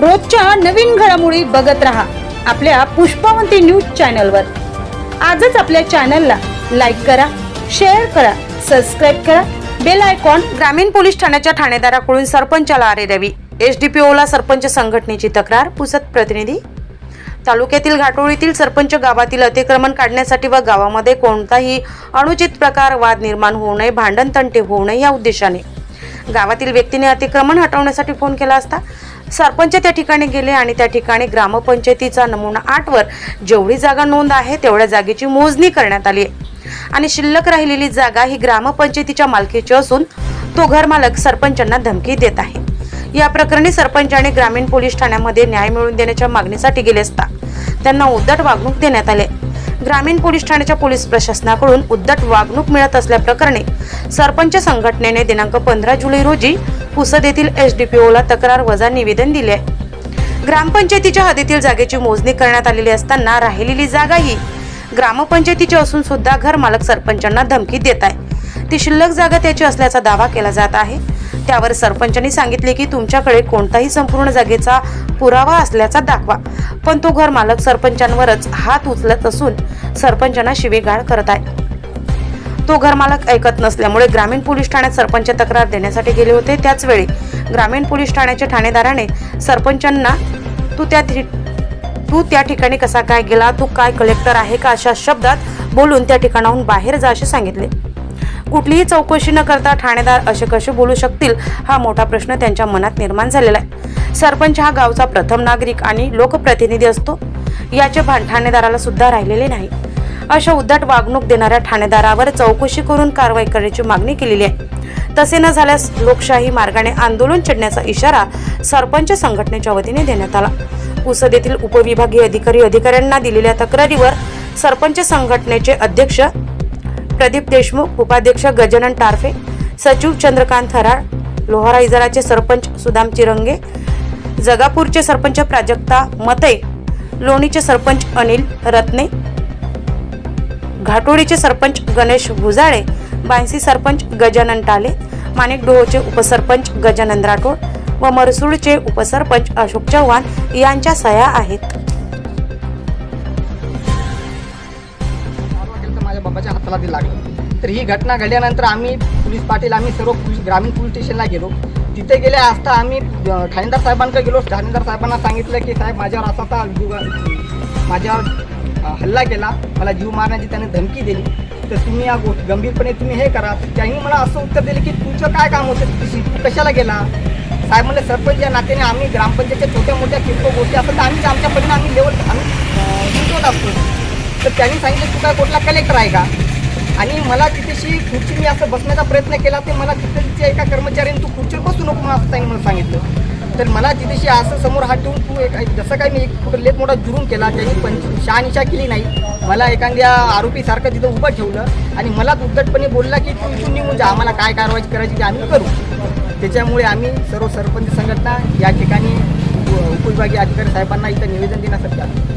रोजच्या नवीन घडामोडी बघत रहा आपल्या पुष्पावंती न्यूज चॅनलवर. आजच आपल्या चॅनलला लाईक करा शेअर करा सबस्क्राईब करा. बेल आयकॉन ग्रामीण पोलीस ठाण्याच्या ठाणेदाराकडून सरपंचाला आरे द्यावी. ओला सरपंच संघटनेची तक्रार पुसत प्रतिनिधी. तालुक्यातील घाटोळीतील सरपंच गावातील अतिक्रमण काढण्यासाठी व गावामध्ये कोणताही अनुचित प्रकार वाद निर्माण होऊ नये भांडण तंटे होऊ नये या उद्देशाने. गावातील व्यक्तीने अतिक्रमण हटवण्यासाठी फोन केला असता सरपंच त्या ठिकाणी गेले आणि त्या ठिकाणी ग्रामपंचायतीचा नमुना आठवर जेवढी जागा नोंद आहे तेवढ्या जागेची मोजणी करण्यात आली आणि शिल्लक राहिलेली जागा ही ग्रामपंचायतीच्या मालकीची असून तो घरमालक सरपंचांना धमकी देत आहे. या प्रकरणी सरपंचाने ग्रामीण पोलीस ठाण्यामध्ये न्याय मिळवून देण्याच्या मागणीसाठी गेले असता त्यांना उद्धट वागणूक देण्यात आले. ग्रामीण पोलीस ठाण्याच्या पोलीस प्रशासनाकडून उद्धट वागणूक मिळत असल्याप्रकरणी सरपंच संघटनेने दिनांक पंधरा जुलै रोजी पुसद येथील एसडीपीओला तक्रार वजा निवेदन दिले. आहे ग्रामपंचायतीच्या हद्दीतील जागेची मोजणी करण्यात आलेली असताना राहिलेली जागा ही ग्रामपंचायतीची असून सुद्धा घरमालक सरपंचांना धमकी देत आहे. ती शिल्लक जागा त्याची असल्याचा दावा केला जात आहे. त्यावर सरपंचांनी सांगितले की तुमच्याकडे कोणताही संपूर्ण जागेचा पुरावा असल्याचा दाखवा. पण तो घर मालक सरपंचांवरच हात उचलत असून सरपंचांना शिवेगाळ करत आहे. तो घरमालक ऐकत नसल्यामुळे ग्रामीण पोलीस ठाण्यात सरपंच तक्रार देण्यासाठी गेले होते. त्याचवेळी ग्रामीण पोलीस ठाण्याच्या ठाणेदाराने सरपंचांना तू त्या ठि- तू त्या ठिकाणी कसा काय गेला? तू काय कलेक्टर आहे का? अशा शब्दात बोलून त्या ठिकाणाहून बाहेर जा असे सांगितले. कुठलीही चौकशी न करता ठाणेदार असे कसे बोलू शकतील हा मोठा प्रश्न त्यांच्या मनात निर्माण झालेला आहे. सरपंच हा गावचा प्रथम नागरिक आणि लोकप्रतिनिधी असतो. याचे भान ठाणेदाराला सुद्धा राहिलेले नाही. अशा उद्धट वागणूक देणाऱ्या ठाणेदारावर चौकशी करून कारवाई करण्याची मागणी केलेली आहे. तसे न झाल्यास लोकशाही मार्गाने आंदोलन छेडण्याचा इशारा सरपंच संघटनेच्या वतीने देण्यात आला. पुसद येथील उपविभागीय अधिकारी अधिकाऱ्यांना दिलेल्या तक्रारीवर सरपंच संघटनेचे अध्यक्ष प्रदीप देशमुख उपाध्यक्ष गजानन टारफे सचिव चंद्रकांत थराळ लोहारा इजाराचे सरपंच सुदाम चिरंगे जगापूरचे सरपंच प्राजक्ता मते लोणीचे सरपंच अनिल रत्ने घाटोडीचे सरपंच गणेश भुजाळे बायसी सरपंच गजानन टाले माणिक डोहोचे उपसरपंच गजानन राठोड व मरसूडचे उपसरपंच अशोक चव्हाण यांच्या सह्या आहेत. तर माझ्या बाबाच्या हाताला ते लागलं. तर ही घटना घडल्यानंतर आम्ही पोलीस पाटील आम्ही सर्व पोलीस ग्रामीण पोलीस स्टेशनला गेलो. तिथे गेले असता आम्ही अ, ठाणेदार साहेबांकडे गेलो. ठाणेदार साहेबांना सांगितलं की साहेब माझ्यावर असा माझ्यावर हल्ला केला. मला जीव मारण्याची त्याने धमकी दिली. तर तुम्ही या गोष्ट गंभीरपणे तुम्ही हे करा. त्यांनी मला असं उत्तर दिलं की तुझं काय काम होतं? तुझी तू कशाला गेला? साहेब म्हणले सरपंच या नात्याने आम्ही ग्रामपंचायतच्या छोट्या मोठ्या किरकोळ गोष्टी असतात तर आम्ही आमच्या परीने आम्ही लेवल आम्ही अ, जिंकवत असतो. तर त्यांनी सांगितलं तू काय कुठला कलेक्टर आहे का? आणि मला तिथेशी खुर्ची मी असं बसण्याचा प्रयत्न केला. ते मला तिथे एका कर्मचाऱ्याने तू खुर्चीवर बसू नको म्हणून असं त्यांनी मला सांगितलं. तर मला तिथेशी असं समोर हात ठेवून तू एक जसं काय मी एक कुठं लेत मोठा जुरून केला त्यांनी पंच शहानिशा केली नाही. मला एखाद्या आरोपीसारखं तिथं उभं ठेवलं आणि मला उद्धटपणे बोलला की तू इथून निघून जा आम्हाला काय कारवाई करायची ते आम्ही करू. त्याच्यामुळे आम्ही सर्व सरपंच संघटना या ठिकाणी उपविभागीय अधिकारी साहेबांना इथं निवेदन देण्यासाठी आलो.